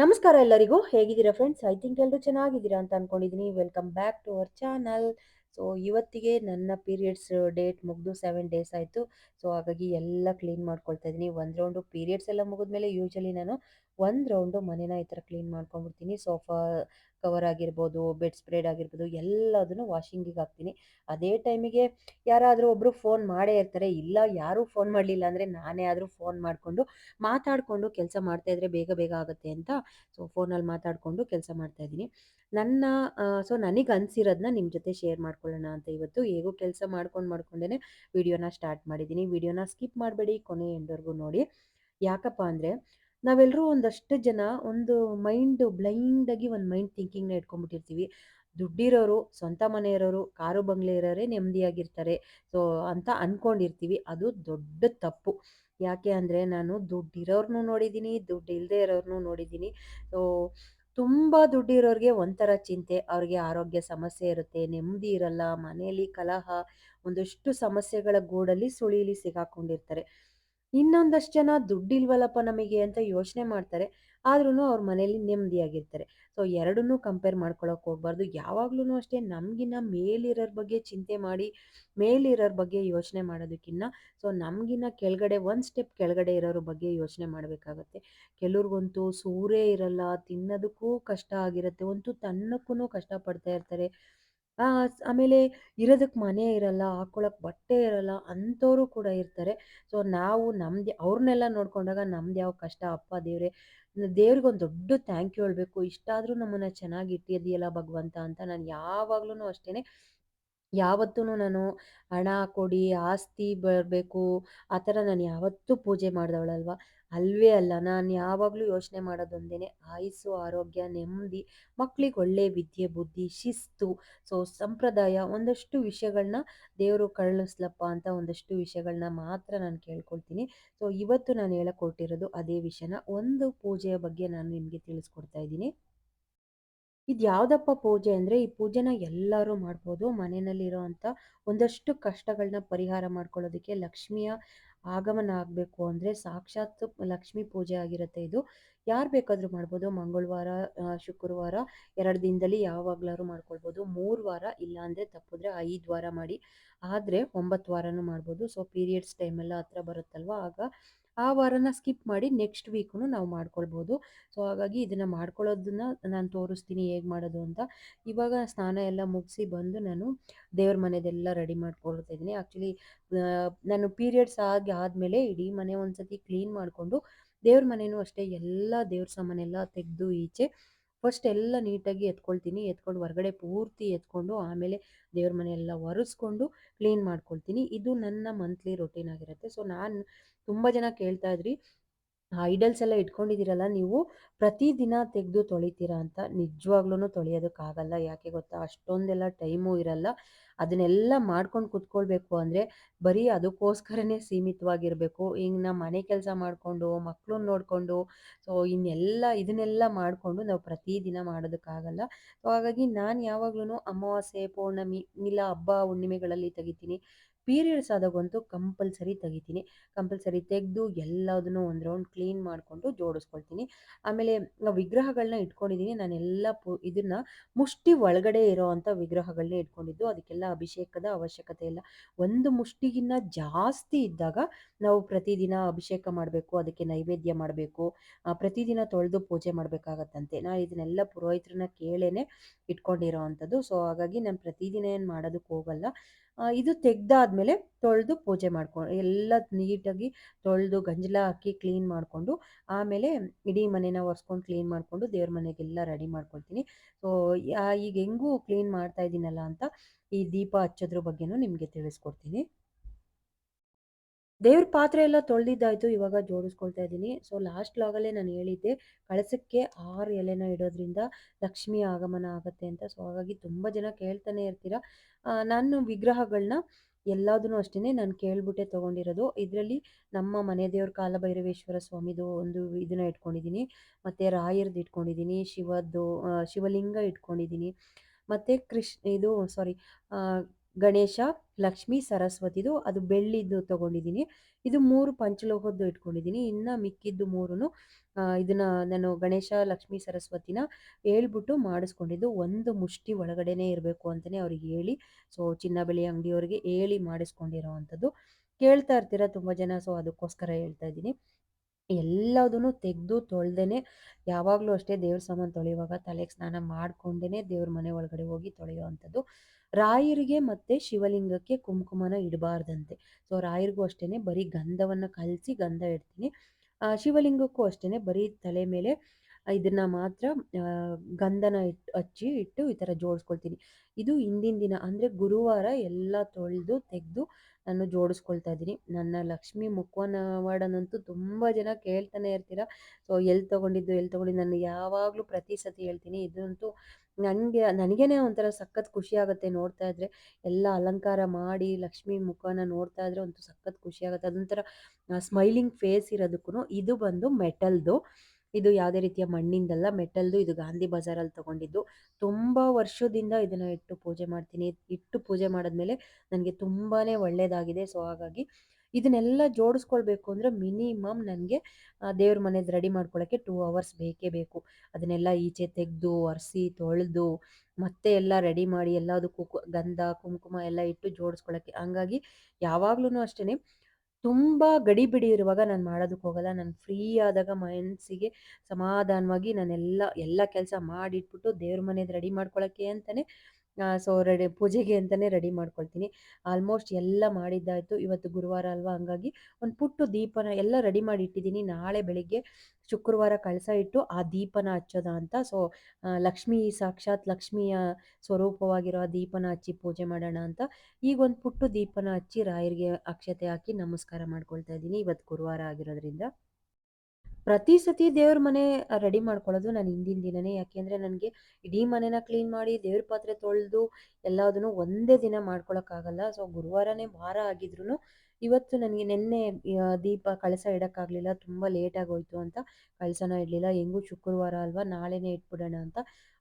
ನಮಸ್ಕಾರ ಎಲ್ಲರಿಗೂ. ಹೇಗಿದ್ದೀರಾ ಫ್ರೆಂಡ್ಸ್ ಐ ಥಿಂಕ್ ಎಲ್ಲರೂ ಚೆನ್ನಾಗಿದ್ದೀರಾ ಅಂತ ಅನ್ಕೊಂಡಿದ್ದೀನಿ welcome back to our channel so ಇವತ್ತಿಗೆ ನನ್ನ ಪೀರಿಯಡ್ಸ್ ಡೇಟ್ ಮುಗಿದು ಸೆವೆನ್ ಡೇಸ್ ಆಯಿತು. ಸೊ ಹಾಗಾಗಿ ಎಲ್ಲ ಕ್ಲೀನ್ ಮಾಡ್ಕೊಳ್ತಾ ಇದ್ದೀನಿ. ಒಂದು ರೌಂಡು ಪೀರಿಯಡ್ಸ್ ಎಲ್ಲ ಮುಗಿದ್ಮೇಲೆ ಯೂಶಲಿ ನಾನು ಒಂದು ರೌಂಡು ಮನೇನ ಈ ಥರ ಕ್ಲೀನ್ ಮಾಡ್ಕೊಂಡ್ಬಿಡ್ತೀನಿ ಸೋಫಾ ಕವರ್ ಆಗಿರ್ಬೋದು, ಬೆಡ್ ಸ್ಪ್ರೆಡ್ ಆಗಿರ್ಬೋದು, ಎಲ್ಲದನ್ನು ವಾಷಿಂಗಿಗೆ ಹಾಕ್ತೀನಿ. ಅದೇ ಟೈಮಿಗೆ ಯಾರಾದರೂ ಒಬ್ಬರು ಫೋನ್ ಮಾಡೇ ಇರ್ತಾರೆ. ಇಲ್ಲ, ಯಾರೂ ಫೋನ್ ಮಾಡಲಿಲ್ಲ ಅಂದರೆ ನಾನೇ ಆದರೂ ಫೋನ್ ಮಾಡಿಕೊಂಡು ಮಾತಾಡಿಕೊಂಡು ಕೆಲಸ ಮಾಡ್ತಾಯಿದ್ರೆ ಬೇಗ ಬೇಗ ಆಗುತ್ತೆ ಅಂತ ಸೊ ಫೋನಲ್ಲಿ ಮಾತಾಡಿಕೊಂಡು ಕೆಲಸ ಮಾಡ್ತಾಯಿದ್ದೀನಿ ನನ್ನ ಸೊ, ನನಗೆ ಅನಿಸಿರೋದನ್ನ ನಿಮ್ಮ ಜೊತೆ ಶೇರ್ ಮಾಡ್ಕೊಳ್ಳೋಣ ಅಂತ ಇವತ್ತು. ಹೇಗೂ ಕೆಲಸ ಮಾಡ್ಕೊಂಡು ಮಾಡ್ಕೊಂಡೇ ವಿಡಿಯೋನ ಸ್ಟಾರ್ಟ್ ಮಾಡಿದ್ದೀನಿ. ವಿಡಿಯೋನ ಸ್ಕಿಪ್ ಮಾಡಬೇಡಿ, ಕೊನೆ ಎಂಡವರೆಗೂ ನೋಡಿ. ಯಾಕಪ್ಪ ಅಂದರೆ ನಾವೆಲ್ಲರೂ ಒಂದಷ್ಟು ಜನ ಒಂದು ಮೈಂಡ್ ಬ್ಲೈಂಡಾಗಿ ಒಂದು ಮೈಂಡ್ ಥಿಂಕಿಂಗ್ನ ಇಟ್ಕೊಂಡ್ಬಿಟ್ಟಿರ್ತೀವಿ. ದುಡ್ಡಿರೋರು, ಸ್ವಂತ ಮನೆ ಇರೋರು ಕಾರು ಬಂಗ್ಲೆ ಇರೋರೇ ನೆಮ್ಮದಿಯಾಗಿರ್ತಾರೆ. ಸೊ, ಅಂತ ಅನ್ಕೊಂಡಿರ್ತೀವಿ. ಅದು ದೊಡ್ಡ ತಪ್ಪು. ಯಾಕೆ ಅಂದರೆ ನಾನು ದುಡ್ಡಿರೋರ್ನೂ ನೋಡಿದ್ದೀನಿ ದುಡ್ಡು ಇಲ್ಲದೆ ಇರೋರ್ನು ನೋಡಿದ್ದೀನಿ. ಸೊ, ತುಂಬ ದುಡ್ಡಿರೋರಿಗೆ ಒಂಥರ ಚಿಂತೆ. ಅವ್ರಿಗೆ ಆರೋಗ್ಯ ಸಮಸ್ಯೆ ಇರುತ್ತೆ, ನೆಮ್ಮದಿ ಇರಲ್ಲ ಮನೆಯಲ್ಲಿ ಕಲಹ, ಒಂದಷ್ಟು ಸಮಸ್ಯೆಗಳ ಗೂಡಲ್ಲಿ ಸುಳಿಲಿ ಸಿಗಾಕೊಂಡಿರ್ತಾರೆ. ಇನ್ನೊಂದಷ್ಟು ಜನ ದುಡ್ಡಿಲ್ವಲ್ಲಪ್ಪ ನಮಗೆ ಅಂತ ಯೋಚನೆ ಮಾಡ್ತಾರೆ. ಆದ್ರೂ ಅವ್ರ ಮನೇಲಿ ನೆಮ್ಮದಿಯಾಗಿರ್ತಾರೆ ಸೊ, ಎರಡನ್ನೂ ಕಂಪೇರ್ ಮಾಡ್ಕೊಳಕ್ ಹೋಗ್ಬಾರ್ದು. ಯಾವಾಗ್ಲೂ ಅಷ್ಟೇ ನಮಗಿನ್ನ ಮೇಲಿರೋರ ಬಗ್ಗೆ ಚಿಂತೆ ಮಾಡಿ, ಮೇಲಿರೋರ ಬಗ್ಗೆ ಯೋಚನೆ ಮಾಡೋದಕ್ಕಿಂತ ಸೊ, ನಮಗಿನ್ನ ಕೆಳಗಡೆ, ಒಂದು ಸ್ಟೆಪ್ ಕೆಳಗಡೆ ಇರೋರ ಬಗ್ಗೆ ಯೋಚನೆ ಮಾಡಬೇಕಾಗತ್ತೆ. ಕೆಲವ್ರಿಗಂತೂ ಸೂರೇ ಇರಲ್ಲ, ತಿನ್ನೋದಕ್ಕೂ ಕಷ್ಟ ಆಗಿರುತ್ತೆ. ಅಂತೂ ತನ್ನಕ್ಕೂ ಕಷ್ಟಪಡ್ತಾ ಇರ್ತಾರೆ. ಆಮೇಲೆ ಇರೋದಕ್ಕೆ ಮನೆ ಇರಲ್ಲ, ಹಾಕೊಳಕ್ ಬಟ್ಟೆ ಇರಲ್ಲ, ಅಂಥವ್ರು ಕೂಡ ಇರ್ತಾರೆ. ಸೊ, ನಾವು ನಮ್ದು ಅವ್ರನ್ನೆಲ್ಲ ನೋಡ್ಕೊಂಡಾಗ ನಮ್ದು ಯಾವ ಕಷ್ಟ, ಅಪ್ಪ, ದೇವ್ರೆ ದೇವ್ರಿಗೆ ಒಂದು ದೊಡ್ಡ ಥ್ಯಾಂಕ್ ಯು ಹೇಳ್ಬೇಕು. ಇಷ್ಟಾದರೂ ನಮ್ಮನ್ನ ಚೆನ್ನಾಗಿ ಇಟ್ಟಿದ್ದೀಯಲ್ಲ ಭಗವಂತ ಅಂತ ನಾನು ಯಾವಾಗ್ಲೂ ಅಷ್ಟೇನೆ ಯಾವತ್ತೂ ನಾನು ಹಣ ಕೊಡಿ, ಆಸ್ತಿ ಬರಬೇಕು, ಆ ಥರ ನಾನು ಯಾವತ್ತೂ ಪೂಜೆ ಮಾಡಿದವಳಲ್ವ ಅಲ್ವೇ? ಅಲ್ಲ, ನಾನು ಯಾವಾಗಲೂ ಯೋಚನೆ ಮಾಡೋದೊಂದೇ ಆಯುಸ್ಸು, ಆರೋಗ್ಯ, ನೆಮ್ಮದಿ, ಮಕ್ಳಿಗೆ ಒಳ್ಳೆ ವಿದ್ಯೆ, ಬುದ್ಧಿ, ಶಿಸ್ತು, ಸೊ, ಸಂಪ್ರದಾಯ ಒಂದಷ್ಟು ವಿಷಯಗಳನ್ನ ದೇವರು ಕರುಣಿಸ್ಲಪ್ಪ ಅಂತ ಒಂದಷ್ಟು ವಿಷಯಗಳನ್ನ ಮಾತ್ರ ನಾನು ಕೇಳ್ಕೊಳ್ತೀನಿ. ಸೊ, ಇವತ್ತು ನಾನು ಹೇಳಕ್ ಅದೇ ವಿಷಯನ ಒಂದು ಪೂಜೆಯ ಬಗ್ಗೆ ನಾನು ನಿಮಗೆ ತಿಳಿಸ್ಕೊಡ್ತಾ ಇದ್ದೀನಿ. ಇದು ಯಾವುದಪ್ಪ ಪೂಜೆ ಅಂದರೆ, ಈ ಪೂಜೆನ ಎಲ್ಲರೂ ಮಾಡ್ಬೋದು. ಮನೆಯಲ್ಲಿರೋ ಅಂಥ ಒಂದಷ್ಟು ಕಷ್ಟಗಳನ್ನ ಪರಿಹಾರ ಮಾಡ್ಕೊಳ್ಳೋದಕ್ಕೆ ಲಕ್ಷ್ಮಿಯ ಆಗಮನ ಆಗಬೇಕು ಅಂದರೆ ಸಾಕ್ಷಾತ್ ಲಕ್ಷ್ಮೀ ಪೂಜೆ ಆಗಿರುತ್ತೆ ಇದು. ಯಾರು ಬೇಕಾದರೂ ಮಾಡ್ಬೋದು. ಮಂಗಳವಾರ ಶುಕ್ರವಾರ ಎರಡು ದಿನದಲ್ಲಿ ಯಾವಾಗಲಾದ್ರು ಮಾಡ್ಕೊಳ್ಬೋದು. ಮೂರು ವಾರ ಇಲ್ಲಾಂದರೆ ತಪ್ಪಿದ್ರೆ ಐದು ವಾರ ಮಾಡಿ. ಆದರೆ ಒಂಬತ್ತು ವಾರನೂ ಮಾಡ್ಬೋದು. ಸೊ ಪೀರಿಯಡ್ಸ್ ಟೈಮೆಲ್ಲ ಹತ್ರ ಬರುತ್ತಲ್ವ? ಆಗ ಆ ವಾರನ ಸ್ಕಿಪ್ ಮಾಡಿ ನೆಕ್ಸ್ಟ್ ವೀಕ್ನು ನಾವು ಮಾಡ್ಕೊಳ್ಬೋದು. ಸೊ, ಹಾಗಾಗಿ ಇದನ್ನು ಮಾಡ್ಕೊಳ್ಳೋದನ್ನ ನಾನು ತೋರಿಸ್ತೀನಿ ಹೇಗೆ ಮಾಡೋದು ಅಂತ. ಇವಾಗ ಸ್ನಾನ ಎಲ್ಲ ಮುಗಿಸಿ ಬಂದು ನಾನು ದೇವ್ರ ಮನೆದೆಲ್ಲ ರೆಡಿ ಮಾಡ್ಕೊಳ್ತಾ ಇದ್ದೀನಿ. ಆ್ಯಕ್ಚುಲಿ ನಾನು ಪೀರಿಯಡ್ಸ್ ಆಗಿ ಆದಮೇಲೆ ಇಡೀ ಮನೆ ಒಂದ್ಸತಿ ಕ್ಲೀನ್ ಮಾಡಿಕೊಂಡು ದೇವ್ರ ಮನೆಯೂ ಅಷ್ಟೇ ಎಲ್ಲ ದೇವ್ರ ಸಾಮಾನೆಲ್ಲ ತೆಗೆದು ಈಚೆ ಫಸ್ಟ್ ಎಲ್ಲ ನೀಟಾಗಿ ಎತ್ಕೊಳ್ತೀನಿ. ಎತ್ಕೊಂಡು ಹೊರಗಡೆ ಪೂರ್ತಿ ಎತ್ಕೊಂಡು ಆಮೇಲೆ ದೇವ್ರ ಮನೆ ಎಲ್ಲ ಒರೆಸ್ಕೊಂಡು ಕ್ಲೀನ್ ಮಾಡ್ಕೊಳ್ತೀನಿ. ಇದು ನನ್ನ ಮಂತ್ಲಿ ರೊಟೀನ್ ಆಗಿರುತ್ತೆ. ಸೊ, ನಾನು ತುಂಬ ಜನ ಕೇಳ್ತಾ ಇದ್ರಿ ಐಡಲ್ಸ್ ಎಲ್ಲ ಇಟ್ಕೊಂಡಿದ್ದೀರಲ್ಲ, ನೀವು ಪ್ರತಿದಿನ ತೆಗೆದು ತೊಳಿತೀರಾ ಅಂತ ನಿಜವಾಗ್ಲೂ ತೊಳೆಯೋದಕ್ಕಾಗಲ್ಲ. ಯಾಕೆ ಗೊತ್ತಾ? ಅಷ್ಟೊಂದೆಲ್ಲ ಟೈಮು ಇರಲ್ಲ. ಅದನ್ನೆಲ್ಲ ಮಾಡ್ಕೊಂಡು ಕುತ್ಕೊಳ್ಬೇಕು ಅಂದರೆ ಬರೀ ಅದಕ್ಕೋಸ್ಕರನೇ ಸೀಮಿತವಾಗಿರಬೇಕು. ಈಗ ನಾವು ಮನೆ ಕೆಲಸ ಮಾಡಿಕೊಂಡು ಮಕ್ಕಳನ್ನ ನೋಡಿಕೊಂಡು, ಸೊ ಇನ್ನೆಲ್ಲ ಇದನ್ನೆಲ್ಲ ಮಾಡಿಕೊಂಡು ನಾವು ಪ್ರತಿದಿನ ಮಾಡೋದಕ್ಕಾಗಲ್ಲ. ಸೊ ಹಾಗಾಗಿ ನಾನು ಯಾವಾಗ್ಲೂ ಅಮಾವಾಸ್ಯೆ, ಪೌರ್ಣಮಿ, ಇಲ್ಲ ಹಬ್ಬ ಹುಣ್ಣಿಮೆಗಳಲ್ಲಿ ತೆಗಿತೀನಿ. ಪೀರಿಯಡ್ಸ್ ಆದಾಗಂತೂ ಕಂಪಲ್ಸರಿ ತೆಗಿತೀನಿ. ಕಂಪಲ್ಸರಿ ತೆಗೆದು ಎಲ್ಲದನ್ನು ಒಂದು ರೌಂಡ್ ಕ್ಲೀನ್ ಮಾಡಿಕೊಂಡು ಜೋಡಿಸ್ಕೊಳ್ತೀನಿ. ಆಮೇಲೆ ವಿಗ್ರಹಗಳನ್ನ ಇಟ್ಕೊಂಡಿದ್ದೀನಿ ನಾನೆಲ್ಲ ಪು ಇದನ್ನು ಮುಷ್ಟಿ ಒಳಗಡೆ ಇರೋ ಅಂಥ ವಿಗ್ರಹಗಳನ್ನೇ ಇಟ್ಕೊಂಡಿದ್ದು. ಅದಕ್ಕೆಲ್ಲ ಅಭಿಷೇಕದ ಅವಶ್ಯಕತೆ ಇಲ್ಲ. ಒಂದು ಮುಷ್ಟಿಗಿನ್ನ ಜಾಸ್ತಿ ಇದ್ದಾಗ ನಾವು ಪ್ರತಿದಿನ ಅಭಿಷೇಕ ಮಾಡಬೇಕು, ಅದಕ್ಕೆ ನೈವೇದ್ಯ ಮಾಡಬೇಕು ಪ್ರತಿದಿನ ತೊಳೆದು ಪೂಜೆ ಮಾಡಬೇಕಾಗತ್ತಂತೆ. ನಾನು ಇದನ್ನೆಲ್ಲ ಪುರೋಹಿತರನ್ನ ಕೇಳೇನೆ ಇಟ್ಕೊಂಡಿರೋ ಅಂಥದ್ದು ಸೊ, ಹಾಗಾಗಿ ನಾನು ಪ್ರತಿದಿನ ಏನು ಮಾಡೋದಕ್ಕೆ ಹೋಗಲ್ಲ ಇದು ತೆಗ್ದಾದ್ಮೇಲೆ ತೊಳೆದು ಪೂಜೆ ಮಾಡ್ಕೊಂಡು ಎಲ್ಲ ನೀಟಾಗಿ ತೊಳೆದು ಗಂಜಲ ಹಾಕಿ ಕ್ಲೀನ್ ಮಾಡಿಕೊಂಡು, ಆಮೇಲೆ ಇಡೀ ಮನೆನ ಒರೆಸ್ಕೊಂಡು ಕ್ಲೀನ್ ಮಾಡಿಕೊಂಡು ದೇವ್ರ ಮನೆಗೆಲ್ಲ ರೆಡಿ ಮಾಡ್ಕೊಳ್ತೀನಿ. ಸೊ ಈಗ ಹೆಂಗೂ ಕ್ಲೀನ್ ಮಾಡ್ತಾ ಇದ್ದೀನಲ್ಲ ಅಂತ ಈ ದೀಪ ಹಚ್ಚೋದ್ರ ಬಗ್ಗೆನೂ ನಿಮಗೆ ತಿಳಿಸ್ಕೊಡ್ತೀನಿ. ದೇವ್ರ ಪಾತ್ರೆ ಎಲ್ಲ ತೊಳೆದಿದ್ದಾಯ್ತು, ಇವಾಗ ಜೋಡಿಸ್ಕೊಳ್ತಾ ಇದ್ದೀನಿ. ಸೊ ಲಾಸ್ಟ್ ಲಾಗಲ್ಲೇ ನಾನು ಹೇಳಿದ್ದೆ, ಕಳಸಕ್ಕೆ ಆರು ಎಲೆನ ಇಡೋದ್ರಿಂದ ಲಕ್ಷ್ಮಿ ಆಗಮನ ಆಗುತ್ತೆ ಅಂತ. ಸೊ ಹಾಗಾಗಿ ತುಂಬ ಜನ ಕೇಳ್ತಾನೆ ಇರ್ತೀರ. ನಾನು ವಿಗ್ರಹಗಳನ್ನ ಎಲ್ಲದನ್ನೂ ಅಷ್ಟೇ ನಾನು ಕೇಳ್ಬಿಟ್ಟೆ ತೊಗೊಂಡಿರೋದು. ಇದರಲ್ಲಿ ನಮ್ಮ ಮನೆ ದೇವ್ರ ಕಾಲಭೈರವೇಶ್ವರ ಸ್ವಾಮಿದು ಒಂದು ಇದನ್ನ ಇಟ್ಕೊಂಡಿದ್ದೀನಿ. ಮತ್ತು ರಾಯರ್ದು ಇಟ್ಕೊಂಡಿದ್ದೀನಿ, ಶಿವದ್ದು ಶಿವಲಿಂಗ ಇಟ್ಕೊಂಡಿದ್ದೀನಿ. ಮತ್ತು ಕೃಷ್ಣ, ಇದು ಸಾರಿ ಗಣೇಶ, ಲಕ್ಷ್ಮಿ ಸರಸ್ವತಿದು ಅದು ಬೆಳ್ಳಿದ್ದು ತೊಗೊಂಡಿದ್ದೀನಿ. ಇದು ಮೂರು ಪಂಚಲೋಹದ್ದು ಇಟ್ಕೊಂಡಿದ್ದೀನಿ. ಇನ್ನು ಮಿಕ್ಕಿದ್ದು ಮೂರೂ ಇದನ್ನ ನಾನು ಗಣೇಶ, ಲಕ್ಷ್ಮಿ, ಸರಸ್ವತಿನ ಹೇಳ್ಬಿಟ್ಟು ಮಾಡಿಸ್ಕೊಂಡಿದ್ದು. ಒಂದು ಮುಷ್ಟಿ ಒಳಗಡೆನೇ ಇರಬೇಕು ಅಂತಲೇ ಅವ್ರಿಗೆ ಹೇಳಿ, ಸೊ ಚಿನ್ನ ಬೆಳೆ ಅಂಗಡಿಯವ್ರಿಗೆ ಹೇಳಿ ಮಾಡಿಸ್ಕೊಂಡಿರೋ ಅಂಥದ್ದು ಕೇಳ್ತಾ ಇರ್ತೀರ ತುಂಬ ಜನ, ಸೊ ಅದಕ್ಕೋಸ್ಕರ ಹೇಳ್ತಾ ಇದ್ದೀನಿ. ಎಲ್ಲದನ್ನು ತೆಗೆದು ತೊಳ್ದೇನೆ, ಯಾವಾಗಲೂ ಅಷ್ಟೇ ದೇವ್ರ ಸಾಮಾನು ತೊಳೆಯುವಾಗ ತಲೆಗೆ ಸ್ನಾನ ಮಾಡ್ಕೊಂಡೇನೆ ದೇವ್ರ ಮನೆ ಒಳಗಡೆ ಹೋಗಿ ತೊಳೆಯೋ ಅಂಥದ್ದು ರಾಯರಿಗೆ ಮತ್ತು ಶಿವಲಿಂಗಕ್ಕೆ ಕುಂಕುಮನ ಇಡಬಾರ್ದಂತೆ. ಸೊ ರಾಯರಿಗೂ ಅಷ್ಟೇ ಬರೀ ಗಂಧವನ್ನು ಕಲಸಿ ಗಂಧ ಇಡ್ತೀನಿ. ಶಿವಲಿಂಗಕ್ಕೂ ಅಷ್ಟೇ ಬರೀ ತಲೆ ಮೇಲೆ ಇದನ್ನ ಮಾತ್ರ ಗಂಧನ ಇಟ್ಟು ಹಚ್ಚಿ ಇಟ್ಟು ಈ ಥರ ಜೋಡಿಸ್ಕೊಳ್ತೀನಿ. ಇದು ಹಿಂದಿನ ದಿನ ಅಂದರೆ ಗುರುವಾರ ಎಲ್ಲ ತೊಳೆದು ತೆಗೆದು ನಾನು ಜೋಡಿಸ್ಕೊಳ್ತಾ ಇದ್ದೀನಿ. ನನ್ನ ಲಕ್ಷ್ಮಿ ಮುಖವನವಾಡನಂತೂ ತುಂಬ ಜನ ಕೇಳ್ತಾನೆ ಇರ್ತೀರ. ಸೊ ಎಲ್ಲಿ ತಗೊಂಡಿದ್ದು ಎಲ್ಲಿ ತೊಗೊಂಡಿದ್ದು, ನಾನು ಯಾವಾಗಲೂ ಪ್ರತಿ ಸತಿ ಹೇಳ್ತೀನಿ. ಇದಂತೂ ನನಗೆ, ನನಗೇನೆ ಒಂಥರ ಸಖತ್ ಖುಷಿ ಆಗುತ್ತೆ ನೋಡ್ತಾ ಇದ್ರೆ. ಎಲ್ಲ ಅಲಂಕಾರ ಮಾಡಿ, ಲಕ್ಷ್ಮಿ ಮುಖನ ನೋಡ್ತಾ ಇದ್ರೆ ಒಂದು ಸಖತ್ ಖುಷಿ ಆಗುತ್ತೆ. ಅದೊಂಥರ ಸ್ಮೈಲಿಂಗ್ ಫೇಸ್ ಇರೋದಕ್ಕೂ ಇದು ಬಂದು ಮೆಟಲ್ದು. ಇದು ಯಾವುದೇ ರೀತಿಯ ಮಣ್ಣಿಂದಲ್ಲ, ಮೆಟಲ್ದು ಇದು ಗಾಂಧಿ ಬಜಾರಲ್ಲಿ ತಗೊಂಡಿದ್ದು. ತುಂಬ ವರ್ಷದಿಂದ ಇದನ್ನು ಇಟ್ಟು ಪೂಜೆ ಮಾಡ್ತೀನಿ. ಇಟ್ಟು ಪೂಜೆ ಮಾಡಿದ್ಮೇಲೆ ನನಗೆ ತುಂಬಾ ಒಳ್ಳೆಯದಾಗಿದೆ ಸೊ, ಹಾಗಾಗಿ ಇದನ್ನೆಲ್ಲ ಜೋಡಿಸ್ಕೊಳ್ಬೇಕು ಅಂದರೆ ಮಿನಿಮಮ್ ನನಗೆ ದೇವ್ರ ಮನೆದು ರೆಡಿ ಮಾಡ್ಕೊಳ್ಳೋಕ್ಕೆ ಟೂ ಅವರ್ಸ್ ಬೇಕೇ ಬೇಕು. ಅದನ್ನೆಲ್ಲ ಈಚೆ ತೆಗೆದು ಒರೆಸಿ ತೊಳೆದು, ಮತ್ತೆ ಎಲ್ಲ ರೆಡಿ ಮಾಡಿ ಎಲ್ಲದಕ್ಕೂ ಗಂಧ, ಕುಂಕುಮ ಎಲ್ಲ ಇಟ್ಟು ಜೋಡಿಸ್ಕೊಳ್ಳೋಕ್ಕೆ ಹಂಗಾಗಿ ಯಾವಾಗ್ಲೂ ಅಷ್ಟೇ ತುಂಬ ಗಡಿಬಿಡಿ ಇರುವಾಗ ನಾನು ಮಾಡೋದಕ್ಕೆ ಹೋಗಲ್ಲ. ನಾನು ಫ್ರೀ ಆದಾಗ ಮನಸ್ಸಿಗೆ ಸಮಾಧಾನವಾಗಿ ನಾನೆಲ್ಲ, ಎಲ್ಲ ಕೆಲಸ ಮಾಡಿಟ್ಬಿಟ್ಟು ದೇವ್ರ ಮನೆದು ರೆಡಿ ಮಾಡ್ಕೊಳ್ಳೋಕ್ಕೆ ಅಂತಲೇ ಸೊ ರೆಡಿ ಪೂಜೆಗೆ ಅಂತಲೇ ರೆಡಿ ಮಾಡ್ಕೊಳ್ತೀನಿ. ಆಲ್ಮೋಸ್ಟ್ ಎಲ್ಲ ಮಾಡಿದ್ದಾಯಿತು. ಇವತ್ತು ಗುರುವಾರ ಅಲ್ವಾ? ಹಂಗಾಗಿ ಒಂದು ಪುಟ್ಟು ದೀಪನ ಎಲ್ಲ ರೆಡಿ ಮಾಡಿ ಇಟ್ಟಿದ್ದೀನಿ. ನಾಳೆ ಬೆಳಿಗ್ಗೆ ಶುಕ್ರವಾರ ಕಳಸ ಇಟ್ಟು ಆ ದೀಪನ ಹಚ್ಚೋದ ಅಂತ. ಸೊ ಲಕ್ಷ್ಮಿ ಸಾಕ್ಷಾತ್ ಲಕ್ಷ್ಮಿಯ ಸ್ವರೂಪವಾಗಿರೋ ಆ ದೀಪನ ಹಚ್ಚಿ ಪೂಜೆ ಮಾಡೋಣ ಅಂತ. ಈಗ ಒಂದು ಪುಟ್ಟು ದೀಪನ ಹಚ್ಚಿ ರಾಯರಿಗೆ ಅಕ್ಷತೆ ಹಾಕಿ ನಮಸ್ಕಾರ ಮಾಡ್ಕೊಳ್ತಾ ಇದ್ದೀನಿ. ಇವತ್ತು ಗುರುವಾರ ಆಗಿರೋದ್ರಿಂದ. ಪ್ರತಿ ಸತಿ ದೇವ್ರ ಮನೆ ರೆಡಿ ಮಾಡ್ಕೊಳ್ಳೋದು ನಾನು ಹಿಂದಿನ ದಿನನೇ. ಯಾಕೆಂದರೆ ನನಗೆ ಇಡೀ ಮನೆನ ಕ್ಲೀನ್ ಮಾಡಿ, ದೇವ್ರ ಪಾತ್ರೆ ತೊಳೆದು ಎಲ್ಲದನ್ನು ಒಂದೇ ದಿನ ಮಾಡ್ಕೊಳಕ್ಕಾಗಲ್ಲ. ಸೊ, ಗುರುವಾರನೇ ವಾರ ಆಗಿದ್ರು ಇವತ್ತು ನನಗೆ ನಿನ್ನೆ ದೀಪ ಕಳಸ ಇಡೋಕ್ಕಾಗಲಿಲ್ಲ. ತುಂಬ ಲೇಟಾಗಿ ಅಂತ. ಕಳಸನ ಇಡಲಿಲ್ಲ. ಹೆಂಗೂ ಶುಕ್ರವಾರ ಅಲ್ವಾ? ನಾಳೆನೇ ಇಟ್ಬಿಡೋಣ ಅಂತ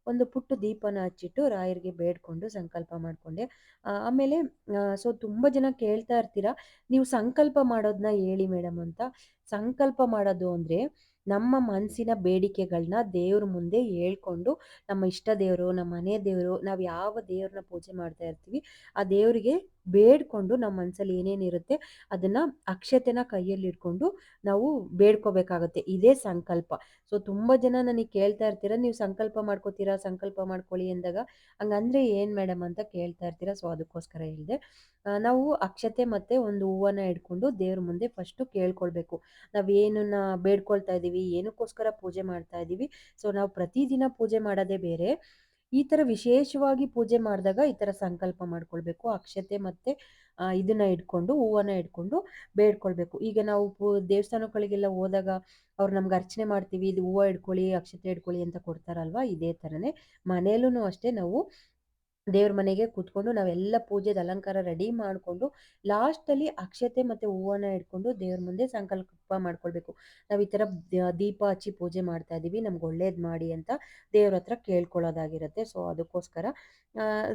ಒಂದು ಪುಟ್ಟ ದೀಪನ ಹಚ್ಚಿಟ್ಟು ರಾಯರಿಗೆ ಬೇಡ್ಕೊಂಡು ಸಂಕಲ್ಪ ಮಾಡಿಕೊಂಡೆ. ಆಮೇಲೆ ಸೊ, ತುಂಬ ಜನ ಕೇಳ್ತಾ ಇರ್ತೀರಾ? ನೀವು ಸಂಕಲ್ಪ ಮಾಡೋದನ್ನ ಹೇಳಿ ಮೇಡಮ್ ಅಂತ. ಸಂಕಲ್ಪ ಮಾಡೋದು ಅಂದರೆ ನಮ್ಮ ಮನಸ್ಸಿನ ಬೇಡಿಕೆಗಳನ್ನ ದೇವ್ರ ಮುಂದೆ ಹೇಳ್ಕೊಂಡು ನಮ್ಮ ಇಷ್ಟ ದೇವರು, ನಮ್ಮ ಮನೆ ದೇವರು, ನಾವು ಯಾವ ದೇವ್ರನ್ನ ಪೂಜೆ ಮಾಡ್ತಾ ಇರ್ತೀವಿ, ಆ ದೇವರಿಗೆ ಬೇಡ್ಕೊಂಡು ನಮ್ಮ ಮನಸ್ಸಲ್ಲಿ ಏನೇನಿರುತ್ತೆ ಅದನ್ನು ಅಕ್ಷತೆನ ಕೈಯಲ್ಲಿ ಇಟ್ಕೊಂಡು ನಾವು ಬೇಡ್ಕೋಬೇಕಾಗತ್ತೆ. ಇದೇ ಸಂಕಲ್ಪ. ಸೊ ತುಂಬ ಜನ ನನಗೆ ಕೇಳ್ತಾ ಇರ್ತೀರ, ನೀವು ಸಂಕಲ್ಪ ಮಾಡ್ಕೋತೀರಾ, ಸಂಕಲ್ಪ ಮಾಡ್ಕೊಳ್ಳಿ ಅಂದಾಗ ಹಂಗಂದ್ರೆ ಏನು ಮೇಡಮ್ ಅಂತ ಕೇಳ್ತಾ ಇರ್ತೀರಾ, ಸೊ, ಅದಕ್ಕೋಸ್ಕರ ಹೇಳಿದೆ. ನಾವು ಅಕ್ಷತೆ ಮತ್ತು ಒಂದು ಹೂವನ್ನ ಇಟ್ಕೊಂಡು ದೇವ್ರ ಮುಂದೆ ಫಸ್ಟು ಕೇಳ್ಕೊಳ್ಬೇಕು. ನಾವು ಏನನ್ನ ಬೇಡ್ಕೊಳ್ತಾ ಇದ್ದೀವಿ ಏನಕ್ಕೋಸ್ಕರ ಪೂಜೆ ಮಾಡ್ತಾ ಇದ್ದೀವಿ ಸೊ ನಾವು ಪ್ರತಿದಿನ ಪೂಜೆ ಮಾಡೋದೇ ಬೇರೆ. ಈ ಥರ ವಿಶೇಷವಾಗಿ ಪೂಜೆ ಮಾಡಿದಾಗ ಈ ಥರ ಸಂಕಲ್ಪ ಮಾಡ್ಕೊಳ್ಬೇಕು. ಅಕ್ಷತೆ ಮತ್ತು ಇದನ್ನ ಇಟ್ಕೊಂಡು, ಹೂವನ್ನ ಇಟ್ಕೊಂಡು ಬೇಡ್ಕೊಳ್ಬೇಕು. ಈಗ ನಾವು ಪೂ, ದೇವಸ್ಥಾನಗಳಿಗೆಲ್ಲ ಹೋದಾಗ ಅವ್ರು ನಮ್ಗೆ ಅರ್ಚನೆ ಮಾಡ್ತೀವಿ, ಇದು ಹೂವು ಇಟ್ಕೊಳ್ಳಿ ಅಕ್ಷತೆ ಇಟ್ಕೊಳ್ಳಿ ಅಂತ ಕೊಡ್ತಾರಲ್ವ? ಇದೇ ಥರನೇ ಮನೆಯಲ್ಲೂ ಅಷ್ಟೇ ನಾವು ದೇವ್ರ ಮನೆಗೆ ಕೂತ್ಕೊಂಡು ನಾವೆಲ್ಲ ಪೂಜೆದ ಅಲಂಕಾರ ರೆಡಿ ಮಾಡಿಕೊಂಡು ಲಾಸ್ಟಲ್ಲಿ ಅಕ್ಷತೆ ಮತ್ತು ಹೂವನ್ನ ಇಟ್ಕೊಂಡು ದೇವ್ರ ಮುಂದೆ ಸಂಕಲ್ಪ ಮಾಡ್ಕೊಳ್ಬೇಕು. ನಾವು ಈ ಥರ ದೀಪ ಹಚ್ಚಿ ಪೂಜೆ ಮಾಡ್ತಾ ಇದ್ದೀವಿ ನಮ್ಗೆ ಒಳ್ಳೇದು ಮಾಡಿ ಅಂತ ದೇವ್ರ ಹತ್ರ ಕೇಳ್ಕೊಳ್ಳೋದಾಗಿರುತ್ತೆ ಸೊ, ಅದಕ್ಕೋಸ್ಕರ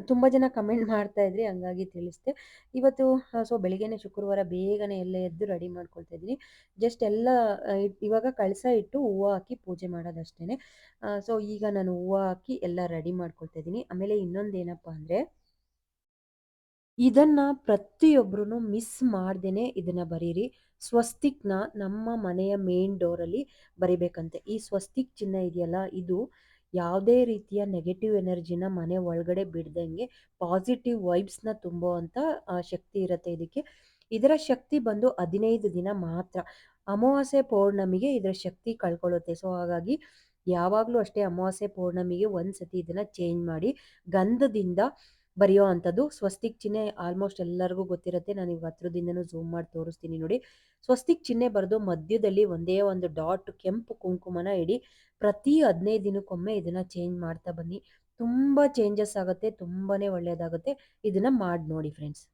ತುಂಬ ಜನ ಕಮೆಂಟ್ ಮಾಡ್ತಾ ಇದ್ರಿ, ಹಂಗಾಗಿ ತಿಳಿಸ್ತೆ ಇವತ್ತು ಸೊ, ಬೆಳಿಗ್ಗೆನೆ ಶುಕ್ರವಾರ ಬೇಗನೆ ಎಲ್ಲ ಎದ್ದು ರೆಡಿ ಮಾಡ್ಕೊಳ್ತಾ ಇದ್ದೀನಿ. ಜಸ್ಟ್ ಎಲ್ಲ ಇವಾಗ ಕಳಸ ಇಟ್ಟು ಹೂವು ಹಾಕಿ ಪೂಜೆ ಮಾಡೋದಷ್ಟೇ ಸೊ, ಈಗ ನಾನು ಹೂವು ಹಾಕಿ ಎಲ್ಲ ರೆಡಿ ಮಾಡ್ಕೊಳ್ತಾ ಇದ್ದೀನಿ. ಆಮೇಲೆ ಇನ್ನೊಂದೇನಪ್ಪ ಅಂದರೆ, ಇದನ್ನ ಪ್ರತಿಯೊಬ್ಬರೂ ಮಿಸ್ ಮಾಡ್ದೇನೆ ಇದನ್ನ ಬರೀರಿ. ಸ್ವಸ್ತಿಕ್ನ ನಮ್ಮ ಮನೆಯ ಮೇನ್ ಡೋರಲ್ಲಿ ಬರಿಬೇಕಂತೆ. ಈ ಸ್ವಸ್ತಿಕ್ ಚಿನ್ನ ಇದೆಯಲ್ಲ, ಇದು ಯಾವುದೇ ರೀತಿಯ ನೆಗೆಟಿವ್ ಎನರ್ಜಿನ ಮನೆ ಒಳಗಡೆ ಬಿಡ್ದಂಗೆ ಪಾಸಿಟಿವ್ ವೈಬ್ಸ್ನ ತುಂಬುವಂಥ ಶಕ್ತಿ ಇರುತ್ತೆ ಇದಕ್ಕೆ. ಇದರ ಶಕ್ತಿ ಬಂದು ಹದಿನೈದು ದಿನ ಮಾತ್ರ. ಅಮಾವಾಸ್ಯೆ ಪೌರ್ಣಮಿಗೆ ಇದರ ಶಕ್ತಿ ಕಳ್ಕೊಳ್ಳುತ್ತೆ. ಸೊ ಹಾಗಾಗಿ ಯಾವಾಗಲೂ ಅಷ್ಟೇ ಅಮಾವಾಸ್ಯೆ ಪೌರ್ಣಮಿಗೆ ಒಂದು ಸತಿ ಇದನ್ನು ಚೇಂಜ್ ಮಾಡಿ ಗಂಧದಿಂದ ಬರೆಯೋ ಅಂಥದ್ದು. ಸ್ವಸ್ತಿಕ್ ಚಿಹ್ನೆ ಆಲ್ಮೋಸ್ಟ್ ಎಲ್ಲರಿಗೂ ಗೊತ್ತಿರುತ್ತೆ. ನಾನು ಇವಾಗ ಹತ್ರದಿಂದನೂ ಝೂಮ್ ಮಾಡಿ ತೋರಿಸ್ತೀನಿ ನೋಡಿ. ಸ್ವಸ್ತಿಕ್ ಚಿಹ್ನೆ ಬರೆದು ಮಧ್ಯದಲ್ಲಿ ಒಂದೇ ಒಂದು ಡಾಟ್ ಕೆಂಪು ಕುಂಕುಮನ ಇಡಿ ಪ್ರತಿ ಹದಿನೈದು ದಿನಕ್ಕೊಮ್ಮೆ ಇದನ್ನು ಚೇಂಜ್ ಮಾಡ್ತಾ ಬನ್ನಿ. ತುಂಬ ಚೇಂಜಸ್ ಆಗುತ್ತೆ. ತುಂಬಾ ಒಳ್ಳೆಯದಾಗುತ್ತೆ ಇದನ್ನು ಮಾಡಿ ನೋಡಿ ಫ್ರೆಂಡ್ಸ್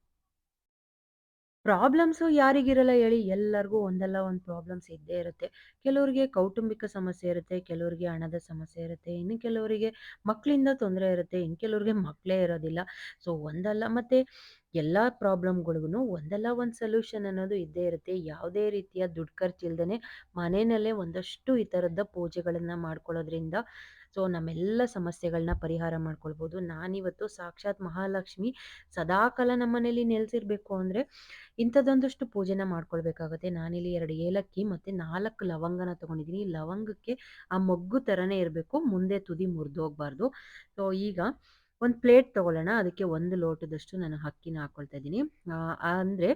ಪ್ರಾಬ್ಲಮ್ಸು ಯಾರಿಗಿರಲ್ಲ ಹೇಳಿ? ಎಲ್ಲರಿಗೂ ಒಂದಲ್ಲ ಒಂದು ಪ್ರಾಬ್ಲಮ್ಸ್ ಇದ್ದೇ ಇರುತ್ತೆ. ಕೆಲವರಿಗೆ ಕೌಟುಂಬಿಕ ಸಮಸ್ಯೆ ಇರುತ್ತೆ, ಕೆಲವರಿಗೆ ಹಣದ ಸಮಸ್ಯೆ ಇರುತ್ತೆ, ಇನ್ನು ಕೆಲವರಿಗೆ ಮಕ್ಕಳಿಂದ ತೊಂದರೆ ಇರುತ್ತೆ, ಇನ್ನು ಕೆಲವರಿಗೆ ಮಕ್ಕಳೇ ಇರೋದಿಲ್ಲ. ಸೊ, ಒಂದಲ್ಲ ಮತ್ತೆ ಎಲ್ಲ ಪ್ರಾಬ್ಲಮ್‌ಗಳಿಗೂ ಒಂದಲ್ಲ ಒಂದು ಸೊಲ್ಯೂಷನ್ ಅನ್ನೋದು ಇದ್ದೇ ಇರುತ್ತೆ. ಯಾವುದೇ ರೀತಿಯ ದುಡ್ಡು ಖರ್ಚಿಲ್ದೇ ಮನೆಯಲ್ಲೇ ಒಂದಷ್ಟು ಈ ಥರದ ಪೂಜೆಗಳನ್ನು ಮಾಡ್ಕೊಳ್ಳೋದ್ರಿಂದ ಸೊ, ನಮ್ಮೆಲ್ಲ ಸಮಸ್ಯೆಗಳನ್ನ ಪರಿಹಾರ ಮಾಡ್ಕೊಳ್ಬೋದು. ನಾನಿವತ್ತು ಸಾಕ್ಷಾತ್ ಮಹಾಲಕ್ಷ್ಮಿ ಸದಾಕಾಲ ನಮ್ಮನೇಲಿ ನೆಲೆಸಿರ್ಬೇಕು ಅಂದರೆ ಇಂಥದ್ದೊಂದಷ್ಟು ಪೂಜೆನ ಮಾಡ್ಕೊಳ್ಬೇಕಾಗುತ್ತೆ. ನಾನಿಲ್ಲಿ ಎರಡು ಏಲಕ್ಕಿ ಮತ್ತು ನಾಲ್ಕು ಲವಂಗನ ತೊಗೊಂಡಿದ್ದೀನಿ. ಲವಂಗಕ್ಕೆ ಆ ಮೊಗ್ಗು ಥರನೇ ಇರಬೇಕು. ಮುಂದೆ ತುದಿ ಮುರಿದೋಗ್ಬಾರ್ದು. ಸೊ, ಈಗ ಒಂದು ಪ್ಲೇಟ್ ತೊಗೊಳ್ಳೋಣ. ಅದಕ್ಕೆ ಒಂದು ಲೋಟದಷ್ಟು ನಾನು ಅಕ್ಕಿನ ಹಾಕೊಳ್ತಾ ಇದ್ದೀನಿ. ಅಂದರೆ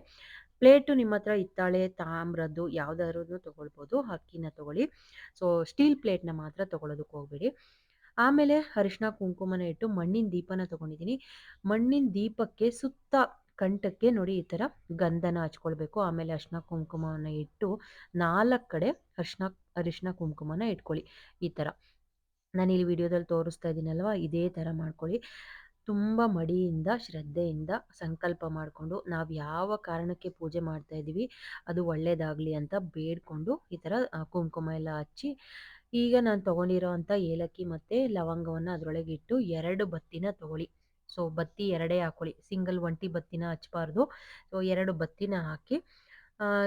ಪ್ಲೇಟು ನಿಮ್ಮ ಹತ್ರ ಹಿತ್ತಾಳೆ, ತಾಮ್ರದ್ದು ಯಾವ್ದಾದ್ರೂ ತೊಗೊಳ್ಬೋದು. ಅಕ್ಕಿನ ತಗೊಳ್ಳಿ ಸೊ, ಸ್ಟೀಲ್ ಪ್ಲೇಟ್‌ನ ಮಾತ್ರ ತೊಗೊಳೋದಕ್ಕೆ ಹೋಗಬೇಡಿ. ಆಮೇಲೆ ಅರಿಶಿನ ಕುಂಕುಮನ ಇಟ್ಟು ಮಣ್ಣಿನ ದೀಪನ ತೊಗೊಂಡಿದ್ದೀನಿ. ಮಣ್ಣಿನ ದೀಪಕ್ಕೆ ಸುತ್ತ ಕಂಠಕ್ಕೆ ನೋಡಿ ಈ ಥರ ಗಂಧನ ಹಚ್ಕೊಳ್ಬೇಕು. ಆಮೇಲೆ ಅರಿಶಿನ ಕುಂಕುಮವನ್ನ ಇಟ್ಟು ನಾಲ್ಕು ಕಡೆ ಅರಿಶಿನ ಅರಿಶಿನ ಕುಂಕುಮನ ಇಟ್ಕೊಳ್ಳಿ ಈ ಥರ. ನಾನಿಲ್ಲಿ ವಿಡಿಯೋದಲ್ಲಿ ತೋರಿಸ್ತಾ ಇದ್ದೀನಲ್ವ ಇದೇ ಥರ ಮಾಡ್ಕೊಳ್ಳಿ. ತುಂಬ ಮಡಿಯಿಂದ, ಶ್ರದ್ಧೆಯಿಂದ ಸಂಕಲ್ಪ ಮಾಡಿಕೊಂಡು ನಾವು ಯಾವ ಕಾರಣಕ್ಕೆ ಪೂಜೆ ಮಾಡ್ತಾ ಇದ್ದೀವಿ ಅದು ಒಳ್ಳೆಯದಾಗಲಿ ಅಂತ ಬೇಡಿಕೊಂಡು ಈ ಥರ ಕುಂಕುಮ ಎಲ್ಲ ಹಚ್ಚಿ ಈಗ ನಾನು ತೊಗೊಂಡಿರೋವಂಥ ಏಲಕ್ಕಿ ಮತ್ತು ಲವಂಗವನ್ನು ಅದರೊಳಗೆ ಇಟ್ಟು ಎರಡು ಬತ್ತಿನ ತೊಗೊಳ್ಳಿ. ಸೊ, ಬತ್ತಿ ಎರಡೇ ಹಾಕ್ಕೊಳ್ಳಿ. ಸಿಂಗಲ್ ಒಂಟಿ ಬತ್ತಿನ ಹಚ್ಬಾರ್ದು. ಸೊ, ಎರಡು ಬತ್ತಿನ ಹಾಕಿ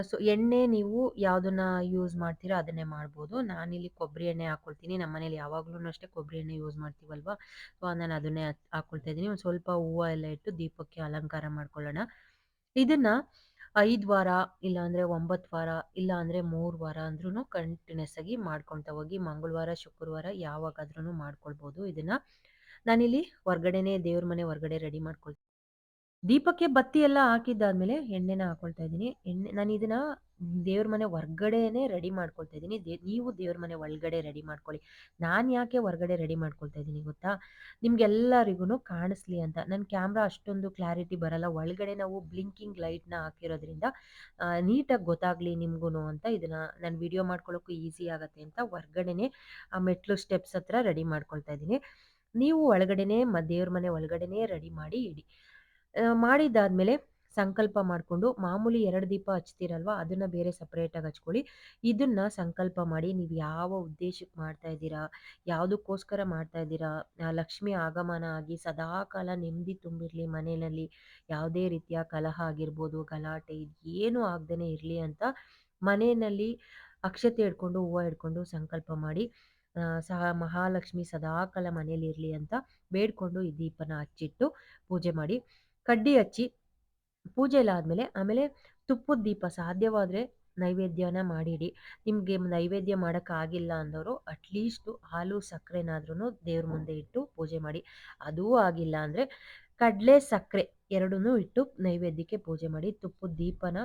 ಸೊ, ಎಣ್ಣೆ ನೀವು ಯಾವುದನ್ನ ಯೂಸ್ ಮಾಡ್ತೀರಾ ಅದನ್ನೇ ಮಾಡ್ಬೋದು. ನಾನಿಲ್ಲಿ ಕೊಬ್ಬರಿ ಎಣ್ಣೆ ಹಾಕ್ಕೊಳ್ತೀನಿ. ನಮ್ಮನೇಲಿ ಯಾವಾಗ್ಲೂ ಅಷ್ಟೇ ಕೊಬ್ಬರಿ ಎಣ್ಣೆ ಯೂಸ್ ಮಾಡ್ತೀವಲ್ವಾ? ಸೊ, ನಾನು ಅದನ್ನೇ ಹಾಕೊಳ್ತಾ ಇದ್ದೀನಿ. ಒಂದು ಸ್ವಲ್ಪ ಹೂವು ಎಲ್ಲ ಇಟ್ಟು ದೀಪಕ್ಕೆ ಅಲಂಕಾರ ಮಾಡ್ಕೊಳ್ಳೋಣ. ಇದನ್ನ ಐದು ವಾರ, ಇಲ್ಲಾಂದ್ರೆ ಒಂಬತ್ತು ವಾರ, ಇಲ್ಲ ಅಂದ್ರೆ ಮೂರು ವಾರ ಅಂದ್ರೂ ಕಂಟಿನ್ಯೂಸ್ ಆಗಿ ಮಾಡ್ಕೊಂತ ಹೋಗಿ. ಮಂಗಳವಾರ, ಶುಕ್ರವಾರ ಯಾವಾಗಾದ್ರೂ ಮಾಡ್ಕೊಳ್ಬೋದು ಇದನ್ನ. ನಾನಿಲ್ಲಿ ಹೊರ್ಗಡೆನೇ ದೇವ್ರ ಮನೆ ಹೊರಗಡೆ ರೆಡಿ ಮಾಡ್ಕೊಳ್ತೀನಿ. ದೀಪಕ್ಕೆ ಬತ್ತಿ ಎಲ್ಲ ಹಾಕಿದ್ದಾದ್ಮೇಲೆ ಎಣ್ಣೆನ ಹಾಕೊಳ್ತಾ ಇದ್ದೀನಿ. ಎಣ್ಣೆ, ನಾನು ಇದನ್ನ ದೇವ್ರ ಮನೆ ಹೊರ್ಗಡೆನೇ ರೆಡಿ ಮಾಡ್ಕೊಳ್ತಾ ಇದ್ದೀನಿ. ನೀವು ದೇವ್ರ ಮನೆ ಒಳಗಡೆ ರೆಡಿ ಮಾಡ್ಕೊಳ್ಳಿ. ನಾನು ಯಾಕೆ ಹೊರಗಡೆ ರೆಡಿ ಮಾಡ್ಕೊಳ್ತಾ ಇದ್ದೀನಿ ಗೊತ್ತಾ? ನಿಮ್ಗೆಲ್ಲರಿಗೂ ಕಾಣಿಸ್ಲಿ ಅಂತ. ನನ್ನ ಕ್ಯಾಮ್ರಾ ಅಷ್ಟೊಂದು ಕ್ಲಾರಿಟಿ ಬರಲ್ಲ. ಒಳಗಡೆ ನಾವು ಬ್ಲಿಂಕಿಂಗ್ ಲೈಟ್‌ನ ಹಾಕಿರೋದ್ರಿಂದ ನೀಟಾಗಿ ಗೊತ್ತಾಗ್ಲಿ ನಿಮ್ಗೂ ಅಂತ ಇದನ್ನ ನಾನು ವಿಡಿಯೋ ಮಾಡ್ಕೊಳ್ಳೋಕ್ಕೂ ಈಸಿ ಆಗತ್ತೆ ಅಂತ ಹೊರ್ಗಡೆನೆ ಆ ಮೆಟ್ಲು ಸ್ಟೆಪ್ಸ್ ಹತ್ರ ರೆಡಿ ಮಾಡ್ಕೊಳ್ತಾ ಇದ್ದೀನಿ. ನೀವು ಒಳಗಡೆನೆ ಮ, ದೇವ್ರ ಮನೆ ಒಳಗಡೆನೆ ರೆಡಿ ಮಾಡಿ ಇಡಿ. ಮಾಡಿದ್ದಾದ್ಮೇಲೆ ಸಂಕಲ್ಪ ಮಾಡಿಕೊಂಡು ಮಾಮೂಲಿ ಎರಡು ದೀಪ ಹಚ್ತೀರಲ್ವಾ? ಅದನ್ನ ಬೇರೆ ಸಪ್ರೇಟಾಗಿ ಹಚ್ಕೊಳ್ಳಿ. ಇದನ್ನ ಸಂಕಲ್ಪ ಮಾಡಿ ನೀವು ಯಾವ ಉದ್ದೇಶಕ್ಕೆ ಮಾಡ್ತಾ ಇದ್ದೀರಾ? ಯಾವುದಕ್ಕೋಸ್ಕರ ಮಾಡ್ತಾ ಇದ್ದೀರಾ? ಲಕ್ಷ್ಮಿ ಆಗಮನ ಆಗಿ ಸದಾಕಾಲ ನೆಮ್ಮದಿ ತುಂಬಿರಲಿ ಮನೆಯಲ್ಲಿ. ಯಾವುದೇ ರೀತಿಯ ಕಲಹ ಆಗಿರ್ಬೋದು, ಗಲಾಟೆ ಏನೂ ಆಗ್ದೇ ಇರಲಿ ಅಂತ ಮನೆಯಲ್ಲಿ ಅಕ್ಷತೆ ಹಿಡ್ಕೊಂಡು, ಹೂವ ಹಿಡ್ಕೊಂಡು ಸಂಕಲ್ಪ ಮಾಡಿ ಸಹ ಮಹಾಲಕ್ಷ್ಮಿ ಸದಾಕಾಲ ಮನೇಲಿರ್ಲಿ ಅಂತ ಬೇಡ್ಕೊಂಡು ಈ ದೀಪನ ಹಚ್ಚಿಟ್ಟು ಪೂಜೆ ಮಾಡಿ. ಕಡ್ಡಿ ಹಚ್ಚಿ ಪೂಜೆ ಎಲ್ಲ ಆದಮೇಲೆ ಆಮೇಲೆ ತುಪ್ಪದ ದೀಪ ಸಾಧ್ಯವಾದರೆ ನೈವೇದ್ಯನ ಮಾಡಿಡಿ. ನಿಮಗೆ ನೈವೇದ್ಯ ಮಾಡೋಕ್ಕಾಗಿಲ್ಲ ಅಂದವರು ಅಟ್‌ಲೀಸ್ಟು ಹಾಲು ಸಕ್ಕರೆನಾದ್ರೂ ದೇವ್ರ ಮುಂದೆ ಇಟ್ಟು ಪೂಜೆ ಮಾಡಿ. ಅದೂ ಆಗಿಲ್ಲ ಅಂದರೆ ಕಡಲೆ, ಸಕ್ಕರೆ ಎರಡನ್ನೂ ಇಟ್ಟು ನೈವೇದ್ಯಕ್ಕೆ ಪೂಜೆ ಮಾಡಿ. ತುಪ್ಪದ ದೀಪನ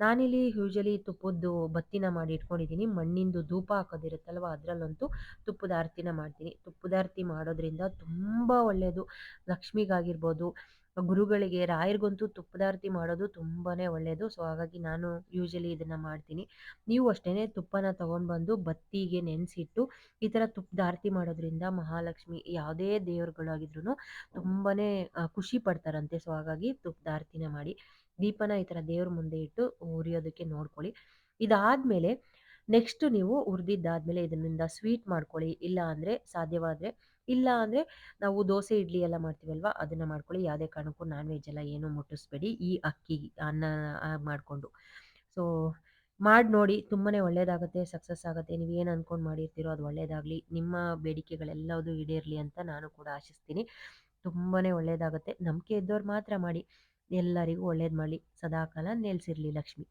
ನಾನಿಲ್ಲಿ ಯೂಶಲಿ ತುಪ್ಪದ್ದು ಬತ್ತಿನ ಮಾಡಿ ಇಟ್ಕೊಂಡಿದ್ದೀನಿ. ಮಣ್ಣಿಂದು ಧೂಪ ಹಾಕೋದಿರುತ್ತಲ್ವ ಅದರಲ್ಲಂತೂ ತುಪ್ಪದ ಆರತಿನ ಮಾಡ್ತೀನಿ. ತುಪ್ಪದ ಆರತಿ ಮಾಡೋದ್ರಿಂದ ತುಂಬ ಒಳ್ಳೆಯದು. ಲಕ್ಷ್ಮಿಗಾಗಿರ್ಬೋದು, ಗುರುಗಳಿಗೆ, ರಾಯರಿಗಂತೂ ತುಪ್ಪದಾರತಿ ಮಾಡೋದು ತುಂಬಾನೇ ಒಳ್ಳೆಯದು. ಸೊ, ಹಾಗಾಗಿ ನಾನು ಯೂಶಲಿ ಇದನ್ನ ಮಾಡ್ತೀನಿ. ನೀವು ಅಷ್ಟೇನೆ ತುಪ್ಪನ ತಗೊಂಡ್ಬಂದು ಬತ್ತಿಗೆ ನೆನೆಸಿಟ್ಟು ಈ ಥರ ತುಪ್ಪದ ಆರತಿ ಮಾಡೋದ್ರಿಂದ ಮಹಾಲಕ್ಷ್ಮಿ ಯಾವುದೇ ದೇವರುಗಳಾಗಿದ್ರು ತುಂಬಾನೇ ಖುಷಿ ಪಡ್ತಾರಂತೆ. ಸೊ, ಹಾಗಾಗಿ ತುಪ್ಪದ ಆರತಿನ ಮಾಡಿ ದೀಪನ ಈ ಥರ ದೇವ್ರ ಮುಂದೆ ಇಟ್ಟು ಉರಿಯೋದಕ್ಕೆ ನೋಡ್ಕೊಳ್ಳಿ. ಇದಾದ್ಮೇಲೆ ನೆಕ್ಸ್ಟ್ ನೀವು ಹುರಿದಿದ್ದಾದಮೇಲೆ ಇದರಿಂದ ಸ್ವೀಟ್ ಮಾಡ್ಕೊಳ್ಳಿ. ಇಲ್ಲ ಅಂದರೆ ಸಾಧ್ಯವಾದರೆ ಇಲ್ಲ ಅಂದರೆ ನಾವು ದೋಸೆ, ಇಡ್ಲಿ ಎಲ್ಲ ಮಾಡ್ತೀವಲ್ವ ಅದನ್ನು ಮಾಡ್ಕೊಳ್ಳಿ. ಯಾವುದೇ ಕಾರಣಕ್ಕೂ ನಾನ್ ವೆಜ್ ಎಲ್ಲ ಏನೂ ಮುಟ್ಟಿಸ್ಬೇಡಿ. ಈ ಅಕ್ಕಿ ಅನ್ನ ಮಾಡಿಕೊಂಡು. ಸೊ, ಮಾಡಿ ನೋಡಿ ತುಂಬಾ ಒಳ್ಳೆಯದಾಗುತ್ತೆ ಸಕ್ಸಸ್ ಆಗುತ್ತೆ. ನೀವು ಏನು ಅಂದ್ಕೊಂಡು ಮಾಡಿರ್ತೀರೋ ಅದು ಒಳ್ಳೆಯದಾಗಲಿ. ನಿಮ್ಮ ಬೇಡಿಕೆಗಳೆಲ್ಲವೂ ಈಡೇರಲಿ ಅಂತ ನಾನು ಕೂಡ ಆಶಿಸ್ತೀನಿ. ತುಂಬಾ ಒಳ್ಳೆಯದಾಗುತ್ತೆ ನಂಬಿಕೆ ಇದ್ದವ್ರು ಮಾತ್ರ ಮಾಡಿ. ಎಲ್ಲರಿಗೂ ಒಳ್ಳೇದು ಮಾಡಲಿ. ಸದಾಕಾಲ ನೆಲೆಸಿರಲಿ ಲಕ್ಷ್ಮಿ.